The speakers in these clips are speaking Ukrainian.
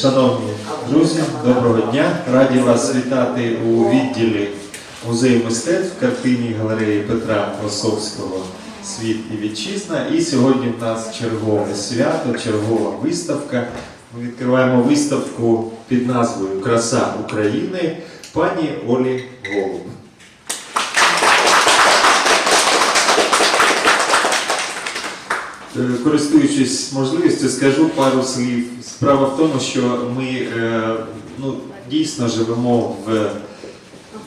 Шановні друзі, доброго дня! Раді вас вітати у відділі музею мистецтв картині галереї Петра Осовського Світ і вітчизна. І сьогодні в нас чергове свято, чергова виставка. Ми відкриваємо виставку під назвою Краса України пані Олі Голуб. Користуючись можливістю, скажу пару слів. Справа в тому, що ми е, ну, дійсно живемо в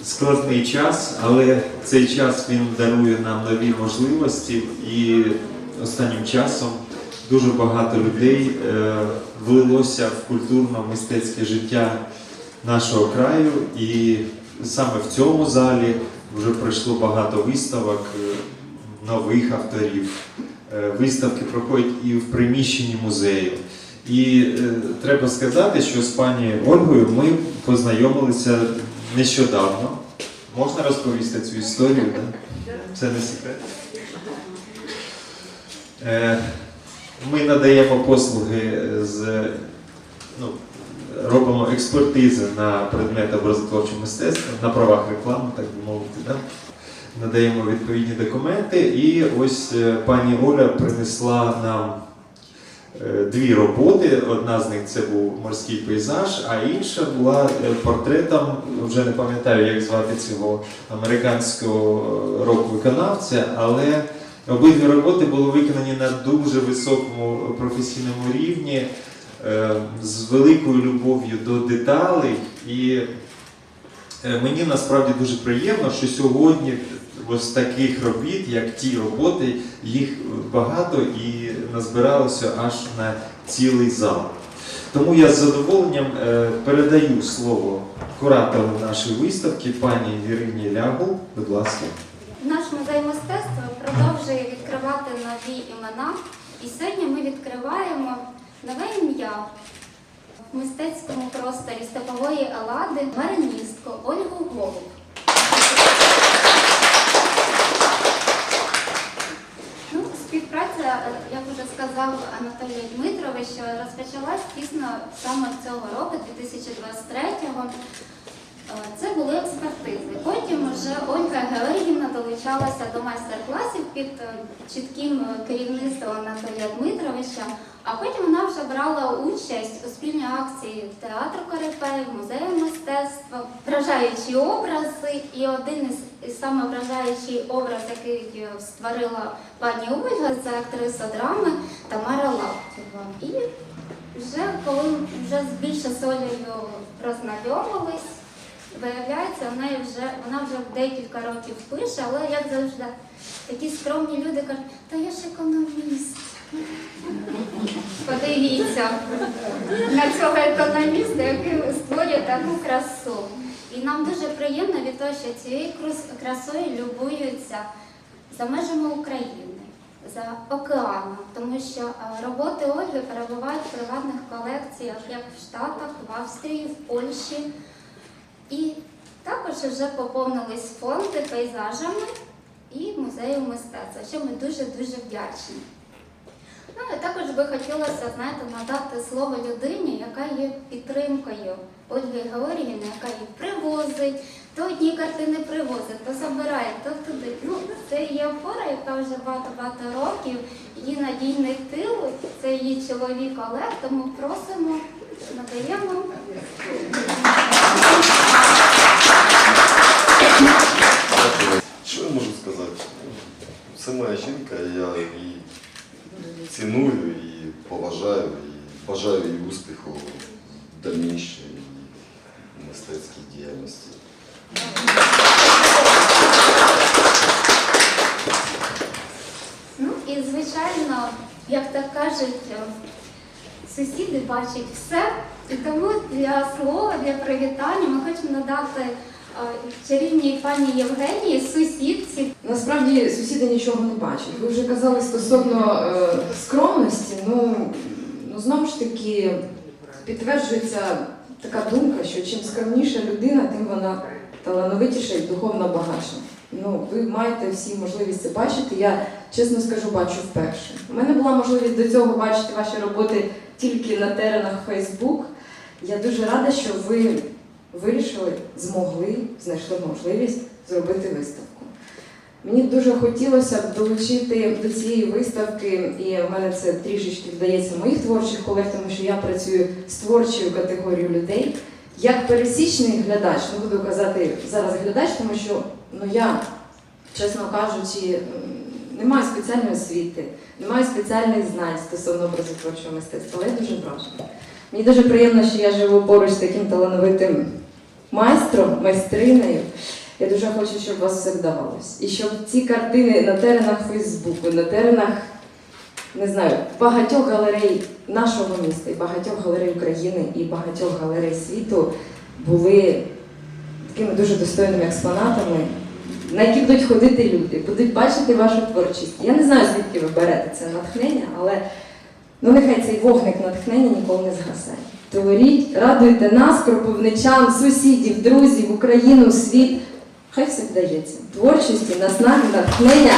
складний час, але цей час він дарує нам нові можливості, і останнім часом дуже багато людей е, влилося в культурно-мистецьке життя нашого краю, і саме в цьому залі вже пройшло багато виставок е, нових авторів. Е, Виставки проходять і в приміщенні музею. І е, треба сказати, що з пані Ольгою ми познайомилися нещодавно. Можна розповісти цю історію? Да? Це не секрет. Е, Ми надаємо послуги з ну, робимо експертизи на предмет образотворчого мистецтва, на правах реклами, так би мовити. Да? Надаємо відповідні документи. І ось е, пані Оля принесла нам е, дві роботи. Одна з них це був морський пейзаж, а інша була е, портретом, вже не пам'ятаю, як звати цього американського рок-виконавця, але обидві роботи були виконані на дуже високому професійному рівні. З великою любов'ю до деталей, і Мені насправді дуже приємно, що сьогодні ось таких робіт, як ті роботи, їх багато і назбиралося аж на цілий зал. Тому я з задоволенням е, передаю слово куратору нашої виставки, пані Ірині Лягул. Будь ласка. Наш музей мистецтва продовжує відкривати нові імена. І сьогодні ми відкриваємо нове ім'я в мистецькому просторі степової елади мариністку Ольгу Голуб. Ну, співпраця, е, як вже сказав Анатолій Дмитрович, що розпочалась дійсно саме цього року, 2023-го. Е, Це були експертизи. Потім вже Ольга Георгіївна долучалася до майстер-класів під е, чітким е, керівництвом Анатолія Дмитровича. А потім вона вже брала участь у спільній акції в театру Корифей, музею мистецтва, вражаючі образи. І один із, саме вражаючий образ, який е, створила пані Ольга, це актриса драми Тамара Лаптєва. І вже коли вже більше з Олею роззнайомились, Виявляється, в неї вже вона вже декілька років пише, але як завжди, такі скромні люди кажуть, та я ж економіст. Подивіться на цього економіста, який створює таку красу. І нам дуже приємно від того, що цією красою любуються за межами України, за океаном, тому що е, роботи Ольги перебувають в приватних колекціях як в Штатах, в Австрії, в Польщі. І також вже поповнились фонди пейзажами і музею мистецтва, що ми дуже-дуже вдячні. Також би хотілося, знаєте, надати слово людині, яка є підтримкою Ольги Георгіївни, яка її привозить, то одні картини привозить, то забирає, то туди. Ну, це її опора, яка вже багато-багато років, її надійний тил, це її чоловік Олег, тому просимо, надаємо. Що я можу сказати? Це моя жінка, я її ціную і поважаю, і бажаю їй успіху в дальнішій мистецькій діяльності. Ну і звичайно, як так кажуть, е, сусіди бачать все. І тому для слова, для привітання ми хочемо надати чарівній пані Євгенії, сусідці. Насправді сусіди нічого не бачать. Ви вже казали стосовно е, скромності. Ну, ну знову ж таки підтверджується така думка, що чим скромніша людина, тим вона талановитіша і духовно багатша. Ну, ви маєте всі можливість це бачити. Я чесно скажу, бачу вперше. У мене була можливість до цього бачити ваші роботи тільки на теренах Facebook. Я дуже рада, що ви вирішили, змогли, знайшли можливість зробити виставку. Мені дуже хотілося б долучити до цієї виставки, і в мене це трішечки вдається моїх творчих колег, тому що я працюю з творчою категорією людей. Як пересічний глядач, не буду казати зараз глядач, тому що ну я, чесно кажучи, не маю спеціальної освіти, не маю спеціальних знань стосовно образотворчого мистецтва, але я дуже вражена. Мені дуже приємно, що я живу поруч з таким талановитим майстром, майстринею. Я дуже хочу, щоб у вас все вдавалось. І щоб ці картини на теренах Фейсбуку, на теренах, не знаю, багатьох галерей нашого міста, і багатьох галерей України, і багатьох галерей світу були такими дуже достойними експонатами, на які будуть ходити люди, будуть бачити вашу творчість. Я не знаю, звідки ви берете це натхнення, але ну нехай цей вогник натхнення ніколи не згасає. Творіть, радуйте нас, кропивничан, сусідів, друзів, Україну, світ. Хай все вдається. Творчості, наснаги, натхнення.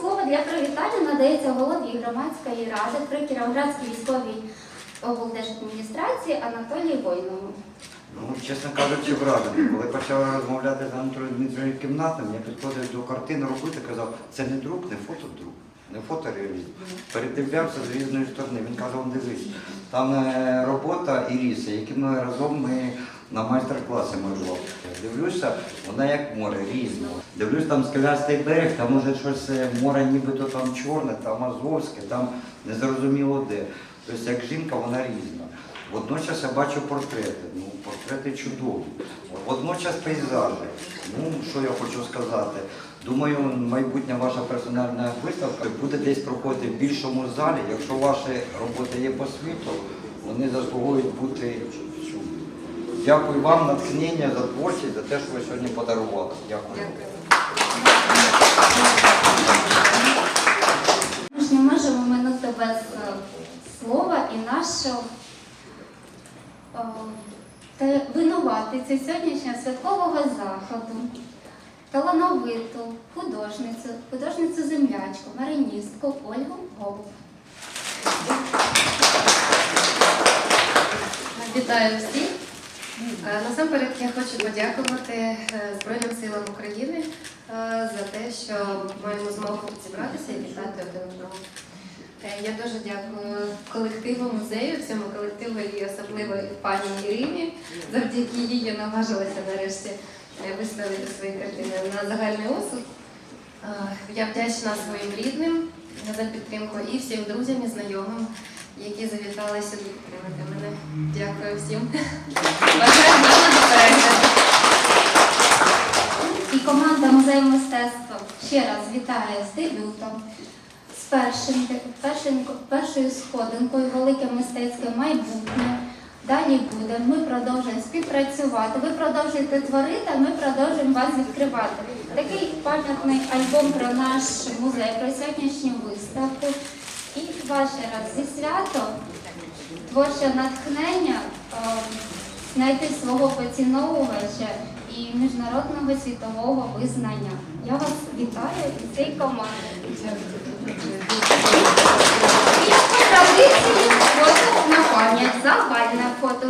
Слово для привітання надається голові громадської ради при Кіровоградській військовій облдержадміністрації Анатолію Войному. Ну, чесно кажучи, вражений. Коли почав розмовляти з Анатолієм Кімнатом, я підходив до картини робити, казав, це не друк, не фотодрук, не фотореалізм. Передивлявся з різної сторони. Він казав, дивись, там е, робота Іріси, які ми разом ми на майстер-класи малювали. Дивлюся, вона як море, різне. Дивлюсь, там скелястий берег, там може щось е, море нібито там чорне, там азовське, там незрозуміло де. Тобто як жінка вона різна. Водночас я бачу портрети. Ну, портрети чудові. Водночас пейзажі. Ну, що я хочу сказати. Думаю, майбутня ваша персональна виставка буде десь проходити в більшому залі. Якщо ваші роботи є по світу, вони заслуговують бути всюди. Дякую вам, натхнення за творчість, за те, що ви сьогодні подарували. Дякую. Ми не можемо минути без е, слова і нашого винуватицю сьогоднішнього святкового заходу, талановиту художницю, художницю землячку, мариністку Ольгу Голуб. Вітаю всіх. Е, Насамперед я хочу подякувати е, Збройним силам України е, за те, що маємо змогу зібратися і вітати один одного. Е, Я дуже дякую колективу музею, всьому колективу і особливо пані Ірині. Завдяки їй я наважилася нарешті е, виставити свої картини на загальний осуд. Е, Я вдячна своїм рідним за підтримку і всім друзям і знайомим, які завітали сюди підтримати мене. Дякую всім. І команда музею мистецтва ще раз вітає з дебютом, першою сходинкою велике мистецьке майбутнє. Далі буде. Ми продовжуємо співпрацювати. Ви продовжуєте творити, а ми продовжуємо вас відкривати. Такий пам'ятний альбом про наш музей, про сьогоднішню виставку. І вас ще раз зі святом, творче натхнення, е, знайти свого поціновувача і міжнародного світового визнання. Я вас вітаю і цієї команди. І по традиції фото на пам'ять, загальне фото.